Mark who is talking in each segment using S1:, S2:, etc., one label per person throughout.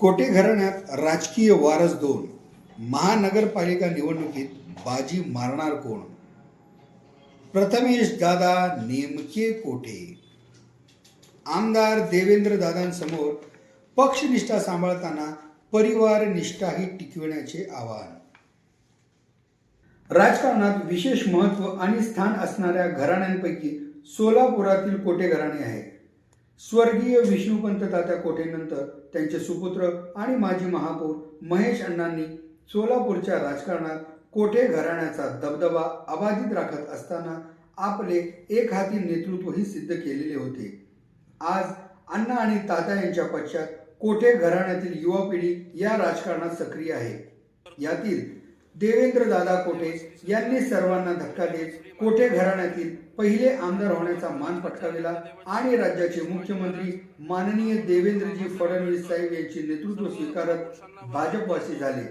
S1: कोटे घराण्यात राजकीय वारस दोन महानगरपालिका निवडणुकीत बाजी मारणार कोण? प्रथमेश दादा नेमके कोठे? आमदार देवेंद्र दादांसमोर पक्षनिष्ठा सांभाळताना परिवार निष्ठाही टिकविण्याचे आवाहन. राजकारणात विशेष महत्त्व आणि स्थान असणाऱ्या घराण्यांपैकी सोलापुरातील कोटे घराणे आहे स्वर्गीय विष्णुपंत तात्या कोठेनंतर त्यांचे सुपुत्र आणि माजी महापौर महेश अण्णांनी सोलापूरच्या राजकारणात कोठे घराण्याचा दबदबा अबाधित राखत असताना आपले एक हाती नेतृत्वही सिद्ध केलेले होते. आज अण्णा आणि तात्या यांच्या पश्चात कोठे घराण्यातील युवा पिढी या राजकारणात सक्रिय आहे? यातील देवेंद्र दादा कोटे यांनी सर्वांना धक्का देत कोटे घराण्यातील पहिले आमदार होण्याचा मान पटकाविला आणि राज्याचे मुख्यमंत्री माननीय देवेंद्रजी फडणवीस साहेब यांचे नेतृत्व स्वीकारत भाजपवासी झाले.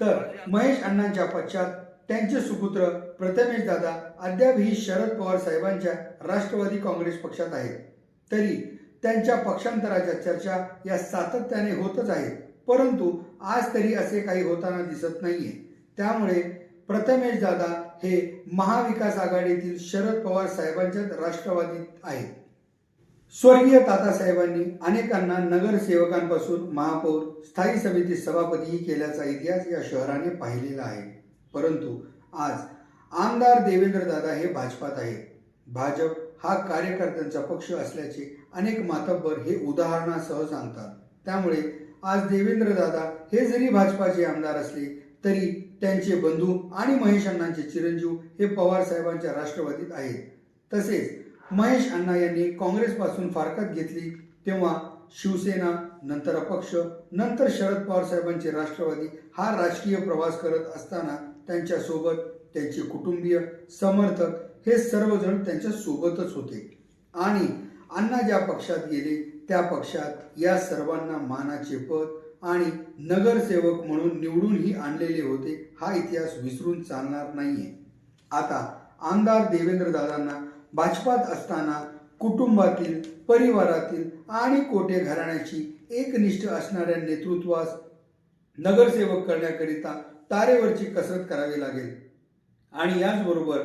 S1: तर महेश अण्णांच्या पश्चात त्यांचे सुपुत्र प्रथमेश दादा अद्यापही शरद पवार साहेबांच्या राष्ट्रवादी काँग्रेस पक्षात आहेत. तरी त्यांच्या पक्षांतराच्या चर्चा या सातत्याने होतच आहेत. परंतु आज तरी असे काही होताना दिसत नाहीये. त्यामुळे प्रथमेश दादा हे महाविकास आघाडीतील शरद पवार साहेबांच्याच राष्ट्रवादीत आहेत. स्वर्गीय तातासाहेबांनी अनेकांना नगरसेवकांपासून महापौर स्थायी समिती सभापतीही केल्याचा इतिहास या शहराने पाहिलेला आहे. परंतु आज आमदार देवेंद्र दादा हे भाजपात आहेत. भाजप हा कार्यकर्त्यांचा पक्ष असल्याचे अनेक मातब्बर हे उदाहरणासह सांगतात. त्यामुळे आज देवेंद्र दादा हे जरी भाजपाचे आमदार असले तरी त्यांचे बंधू आणि महेश अण्णांचे चिरंजीव हे पवार साहेबांच्या राष्ट्रवादीत आहेत. तसेच महेश अण्णा यांनी काँग्रेसपासून फारकत घेतली तेव्हा शिवसेना नंतर अपक्ष नंतर शरद पवार साहेबांचे राष्ट्रवादी हा राजकीय प्रवास करत असताना त्यांच्यासोबत त्यांचे कुटुंबीय समर्थक हे सर्वजण त्यांच्या सोबतच होते. आणि अण्णा ज्या पक्षात गेले त्या पक्षात या सर्वांना मानाचे पद आणि नगरसेवक म्हणून निवडूनही आणलेले होते हा इतिहास विसरून चालणार नाहीये. आता आमदार देवेंद्र दादांना भाजपात असताना कुटुंबातील परिवारातील आणि कोटे घराण्याची एकनिष्ठ असणाऱ्या नेतृत्वास नगरसेवक करण्याकरिता तारेवरची कसरत करावी लागेल. आणि याचबरोबर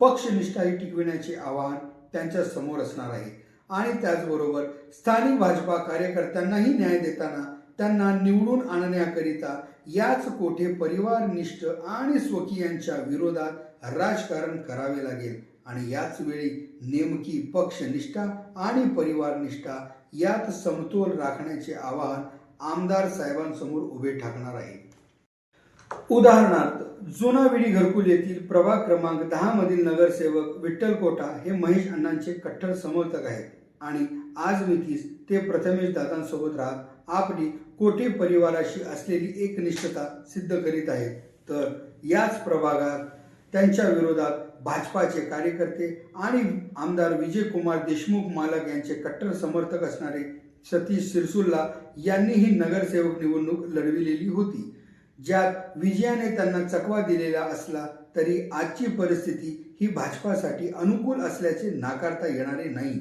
S1: पक्षनिष्ठाही टिकविण्याचे आवाहन त्यांच्यासमोर असणार आहे. आणि त्याचबरोबर स्थानिक भाजपा कार्यकर्त्यांनाही न्याय देताना त्यांना निवडून आणण्याकरिता याच कोठे परिवारनिष्ठ आणि स्वकीयांच्या विरोधात राजकारण करावे लागेल. आणि याच वेळी नेमकी पक्षनिष्ठा आणि परिवारनिष्ठा यात समतोल राखण्याचे आवाहन आमदार साहेबांसमोर उभे ठाकणार आहे. उदाहरणार्थ जुना विडी घरकुल येथील प्रभाग क्रमांक दहा मधील नगरसेवक विठ्ठल कोटा हे महेश अण्णांचे कट्टर समर्थक आहेत. आणि आज मितीस ते प्रथमेश दादांसोबत राहत आपली कोठे परिवाराशी असलेली एकनिष्ठता सिद्ध करीत आहेत तर याच प्रभागात त्यांच्या विरोधात भाजपाचे कार्यकर्ते आणि आमदार विजयकुमार देशमुख मालक यांचे कट्टर समर्थक असणारे सतीश सिरसुल्ला यांनीही नगरसेवक निवडणूक लढविलेली होती. ज्यात विजयाने त्यांना चकवा दिलेला असला तरी आजची परिस्थिती ही भाजपासाठी अनुकूल असल्याचे नाकारता येणारे नाही.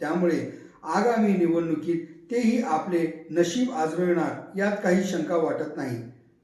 S1: त्यामुळे आगामी निवडणुकीत तेही आपले नशीब आजरविणार यात काही शंका वाटत नाही.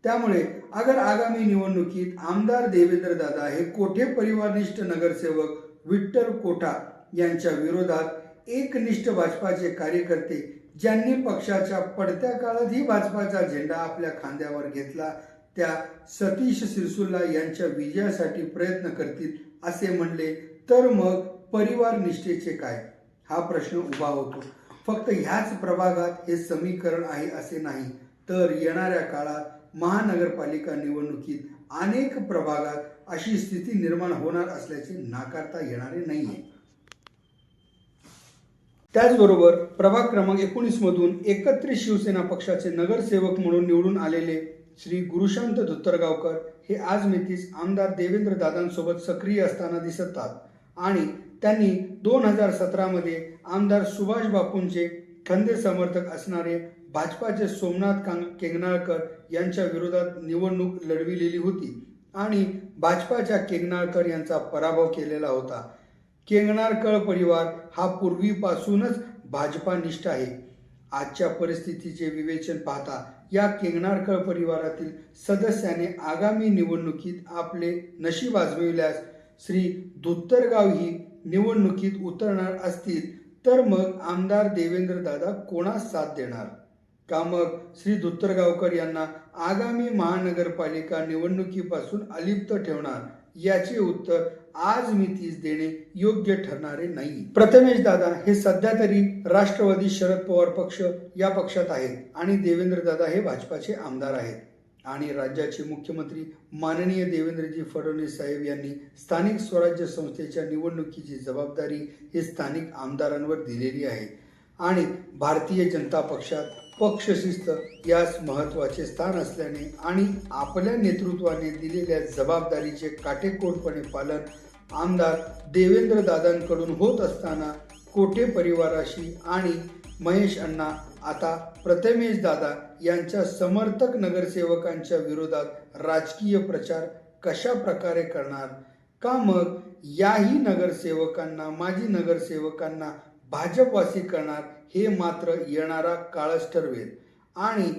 S1: त्यामुळे अगर आगामी निवडणुकीत आमदार देवेंद्र दादा हे कोठे परिवारनिष्ठ नगरसेवक विठ्ठल कोठा यांच्या विरोधात एकनिष्ठ भाजपाचे कार्यकर्ते ज्यांनी पक्षाच्या पडत्या काळातही भाजपाचा झेंडा आपल्या खांद्यावर घेतला त्या सतीश सिरसुल्ला यांच्या विजयासाठी प्रयत्न करतील असे म्हणले तर मग परिवार निष्ठेचे काय? हा प्रश्न उभा होतो. फक्त ह्याच प्रभागात हे समीकरण आहे असे नाही. तर येणाऱ्या काळात महानगरपालिका निवडणुकीत अनेक प्रभागात अशी स्थिती निर्माण होणार असल्याचे नाकारता येणारे नाहीये. त्याचबरोबर प्रभाग क्रमांक एकोणीस मधून एकत्रित शिवसेना पक्षाचे नगरसेवक म्हणून निवडून आलेले श्री गुरुशांत धुत्तरगावकर हे आज मितीस आमदार देवेंद्र दादांसोबत सक्रिय असताना दिसतात. आणि त्यांनी दोन हजार सतरामध्ये आमदार सुभाष बापूंचे खंदे समर्थक असणारे भाजपाचे सोमनाथ कांग केंगनाळकर यांच्या विरोधात निवडणूक लढविलेली होती आणि भाजपाच्या केंगनाळकर यांचा पराभव केलेला होता. केंगणारकर परिवार हा पूर्वीपासूनच भाजपानिष्ठ आहे. आजच्या परिस्थितीचे विवेचन पाहता या केंगणारकर परिवारातील सदस्याने आगामी निवडणुकीत आपले नशीब आजमाविल्यास श्री धुत्तरगाव ही निवडणुकीत उतरणार असतील तर मग आमदार देवेंद्र दादा कोणास साथ देणार? का मग श्री धुत्तरगावकर यांना आगामी महानगरपालिका निवडणुकीपासून अलिप्त ठेवणार? याचे उत्तर आज मी तीच देणे योग्य ठरणारे नाही. प्रथमेश दादा हे सध्या तरी राष्ट्रवादी शरद पवार पक्ष या पक्षात आहेत आणि देवेंद्र दादा हे भाजपाचे आमदार आहेत. आणि राज्याचे मुख्यमंत्री माननीय देवेंद्रजी फडणवीस साहेब यांनी स्थानिक स्वराज्य संस्थेच्या निवडणुकीची जबाबदारी ही स्थानिक आमदारांवर दिलेली आहे. आणि भारतीय जनता पक्षात पक्षशिस्त यास महत्त्वाचे स्थान असल्याने आणि आपल्या नेतृत्वाने दिलेल्या जबाबदारीचे काटेकोरपणे पालन आमदार देवेंद्र दादांकडून होत असताना कोटे परिवाराशी? आणि महेश अण्णा आता प्रथमेश दादा यांच्या समर्थक नगरसेवकांच्या विरोधात राजकीय प्रचार कशा प्रकारे करणार? का मग याही नगरसेवकांना माजी नगरसेवकांना भाजपवासी करणार हे मात्र येणारा काळच ठरवेल. आणि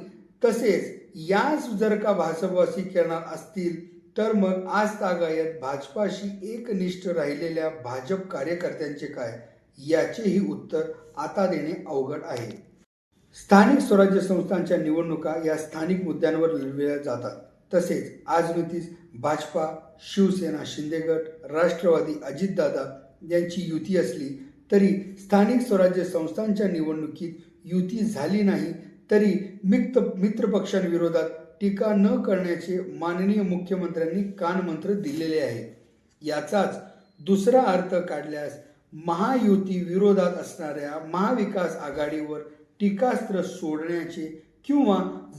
S1: तसेच याच जर का भाजपवासी करणार असतील तर मग आज तागायत भाजपाशी एकनिष्ठ राहिलेल्या भाजप कार्यकर्त्यांचे काय? याचेही उत्तर आता देणे अवघड आहे. स्थानिक स्वराज्य संस्थांच्या निवडणुका या स्थानिक मुद्द्यांवर लढविल्या जातात. तसेच आजमितीस भाजपा शिवसेना शिंदेगट राष्ट्रवादी अजितदादा यांची युती असली तरी स्थानिक स्वराज्य संस्थांच्या निवडणुकीत युती झाली नाही तरी मित्र मित्रपक्षांविरोधात टीका न करण्याचे माननीय मुख्यमंत्र्यांनी कानमंत्र दिलेले आहे. याचाच दुसरा अर्थ काढल्यास महायुती विरोधात असणाऱ्या महाविकास आघाडीवर टीकास्त्र सोडण्याचे किंवा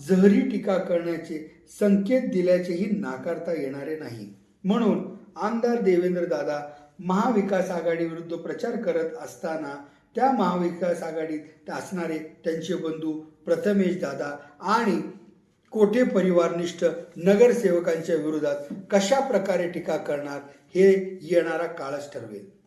S1: जहरी टीका करण्याचे संकेत दिल्याचेही नाकारता येणारे नाही. म्हणून आमदार देवेंद्र दादा महाविकास आघाडी विरुद्ध प्रचार करत असताना त्या महाविकास आघाडीत असणारे त्यांचे बंधू प्रथमेश दादा आणि कोठे परिवारनिष्ठ नगरसेवकांच्या विरोधात कशा प्रकारे टीका करणार हे येणारा काळच ठरवेल.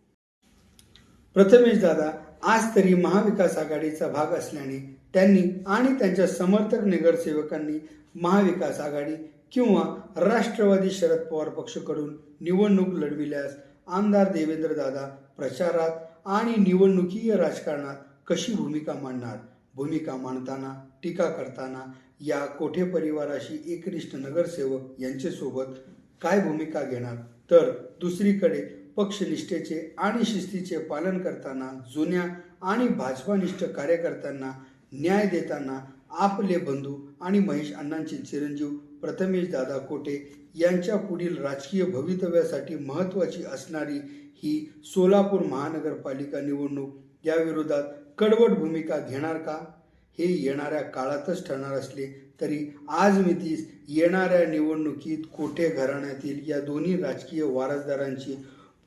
S1: प्रथमेश दादा आज तरी महाविकास आघाडीचा भाग असल्याने त्यांनी आणि त्यांच्या समर्थक नगरसेवकांनी महाविकास आघाडी किंवा राष्ट्रवादी शरद पवार पक्षाकडून निवडणूक लढविल्यास आमदार देवेंद्र दादा प्रचारात आणि निवडणुकीय राजकारणात कशी भूमिका मांडणार? भूमिका मांडताना टीका करताना या कोठे परिवाराशी एकनिष्ठ नगरसेवक यांच्यासोबत काय भूमिका घेणार? तर दुसरीकडे पक्षनिष्ठेचे आणि शिस्तीचे पालन करताना जुन्या आणि भाजपानिष्ठ कार्यकर्त्यांना न्याय देताना आपले बंधू आणि महेश अण्णांचे चिरंजीव प्रथमेश दादा कोटे यांच्या पुढील राजकीय भवितव्यासाठी महत्त्वाची असणारी ही सोलापूर महानगरपालिका निवडणूक या विरोधात कडवट भूमिका घेणार का? हे येणाऱ्या काळातच ठरणार असले तरी आज मितीस येणाऱ्या निवडणुकीत कोठे घराण्यातील या दोन्ही राजकीय वारसदारांची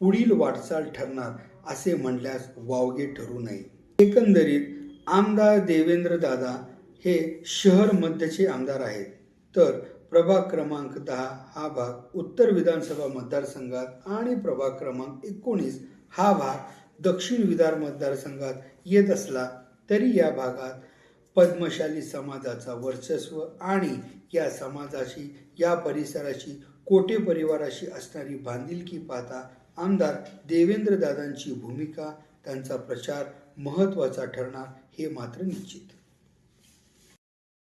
S1: पुढील वाटचाल ठरणार असे म्हणल्यास वावगे ठरू नये. एकंदरीत आमदार देवेंद्र दादा हे शहर मध्यचे आमदार आहेत. तर प्रभाग क्रमांक दहा हा भाग उत्तर विधानसभा मतदारसंघात आणि प्रभाग क्रमांक एकोणीस हा भाग दक्षिण विधान मतदारसंघात येत असला तरी या भागात पद्मशाली समाजाचा वर्चस्व आणि या समाजाशी या परिसराशी कोटे परिवाराशी असणारी बांधिलकी पाहता आमदार देवेंद्र दादांची भूमिका त्यांचा प्रचार महत्त्वाचा ठरणार हे मात्र निश्चित.